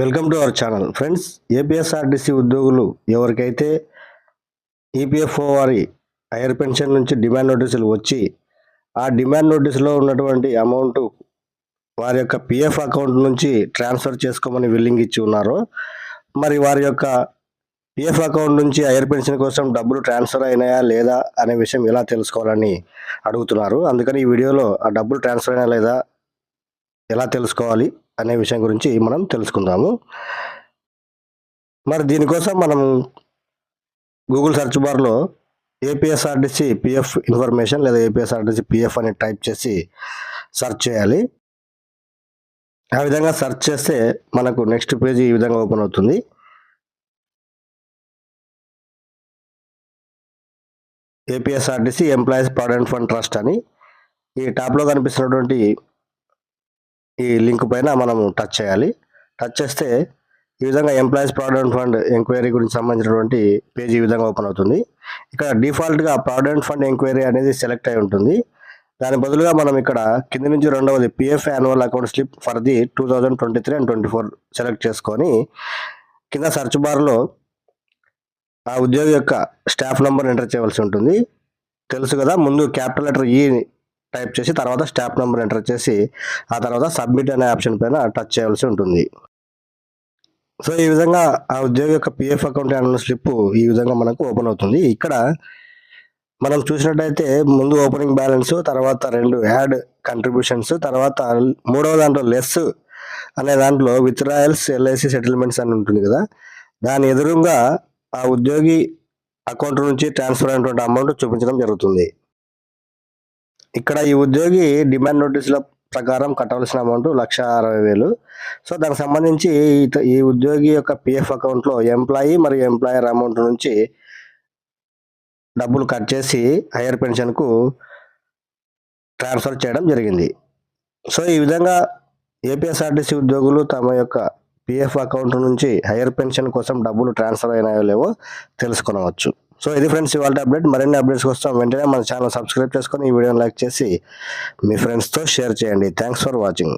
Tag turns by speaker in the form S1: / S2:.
S1: Welcome to our channel. Friends APSRTC ఉద్యోగులు ఎవరికైతే EPFO వారి హైయర్ పెన్షన్ నుంచి డిమాండ్ నోటీసులు వచ్చి ఆ డిమాండ్ నోటీసులో ఉన్నటువంటి అమౌంట్ వారి యొక్క పిఎఫ్ అకౌంట్ నుంచి ట్రాన్స్ఫర్ చేసుకోమని విల్లింగ్ ఇచ్చి ఉన్నారు. మరి వారి యొక్క పిఎఫ్ అకౌంట్ నుంచి హైయర్ పెన్షన్ కోసం డబ్బులు ట్రాన్స్ఫర్ అయినాయా లేదా అనే విషయం ఎలా తెలుసుకోవాలని అడుగుతున్నారు. అందుకని ఈ వీడియోలో ఆ డబ్బులు ట్రాన్స్ఫర్ అయినా లేదా ఎలా తెలుసుకోవాలి అనే విషయం గురించి మనం తెలుసుకుందాము. మరి దీనికోసం మనం గూగుల్ సెర్చ్ బార్లో ఏపీఎస్ఆర్టీసీ పిఎఫ్ ఇన్ఫర్మేషన్ లేదా ఏపీఎస్ఆర్టీసీ పిఎఫ్ అని టైప్ చేసి సెర్చ్ చేయాలి. ఆ విధంగా సెర్చ్ చేస్తే మనకు నెక్స్ట్ పేజ్ ఈ విధంగా ఓపెన్ అవుతుంది. APSRTC employees provident fund trust అని ఈ టాప్లో కనిపిస్తున్నటువంటి ఈ లింక్ పైన మనం టచ్ చేయాలి. టచ్ చేస్తే ఈ విధంగా ఎంప్లాయీస్ ప్రావిడెంట్ ఫండ్ ఎంక్వైరీ గురించి సంబంధించినటువంటి పేజ్ ఈ విధంగా ఓపెన్ అవుతుంది. ఇక్కడ డిఫాల్ట్గా ప్రావిడెంట్ ఫండ్ ఎంక్వైరీ అనేది సెలెక్ట్ అయి ఉంటుంది. దాని బదులుగా మనం ఇక్కడ కింద నుంచి రెండవది PF annual account slip for the two thousand twenty three and twenty four select చేసుకొని కింద సెర్చ్ బార్లో ఆ ఉద్యోగి యొక్క స్టాఫ్ నెంబర్ ఎంటర్ చేయవలసి ఉంటుంది. తెలుసు కదా ముందు క్యాపిటల్ లెటర్ ఈ టైప్ చేసి తర్వాత స్టాప్ నెంబర్ ఎంటర్ చేసి ఆ తర్వాత సబ్మిట్ అనే ఆప్షన్ పైన టచ్ చేయాల్సి ఉంటుంది. సో ఈ విధంగా ఆ ఉద్యోగి యొక్క పిఎఫ్ అకౌంట్ యాన్యువల్ స్లిప్ ఈ విధంగా మనకు ఓపెన్ అవుతుంది. ఇక్కడ మనం చూసినట్టయితే ముందు ఓపెనింగ్ బ్యాలెన్స్ తర్వాత రెండు యాడ్ కంట్రిబ్యూషన్స్ తర్వాత మూడవ దాంట్లో లెస్ అనే దాంట్లో విత్డ్రాయల్స్ ఎల్ఐసి సెటిల్మెంట్స్ అని ఉంటుంది కదా. దాని ఎదురుగా ఆ ఉద్యోగి అకౌంట్ నుంచి ట్రాన్స్ఫర్ అయినటువంటి అమౌంట్ చూపించడం జరుగుతుంది. ఇక్కడ ఈ ఉద్యోగి డిమాండ్ నోటీసుల ప్రకారం కట్టవలసిన అమౌంట్ లక్ష అరవై వేలు. సో దానికి సంబంధించి ఈ ఉద్యోగి యొక్క పిఎఫ్ అకౌంట్లో ఎంప్లాయీ మరియు ఎంప్లాయర్ అమౌంట్ నుంచి డబ్బులు కట్ చేసి హైయర్ పెన్షన్కు ట్రాన్స్ఫర్ చేయడం జరిగింది. సో ఈ విధంగా ఏపీఎస్ఆర్టీసీ ఉద్యోగులు తమ యొక్క పిఎఫ్ అకౌంట్ నుంచి హైయర్ పెన్షన్ కోసం డబ్బులు ట్రాన్స్ఫర్ అయినాయో లేవో తెలుసుకొనవచ్చు. సో ఇది ఫ్రెండ్స్ ఇవాళ అప్డేట్ మరిన్ని అప్డేట్స్ కోసం వెంటనే మన ఛానల్ సబ్స్క్రైబ్ చేసుకొని ఈ వీడియోని లైక్ చేసి మీ ఫ్రెండ్స్తో షేర్ చేయండి. Thanks for watching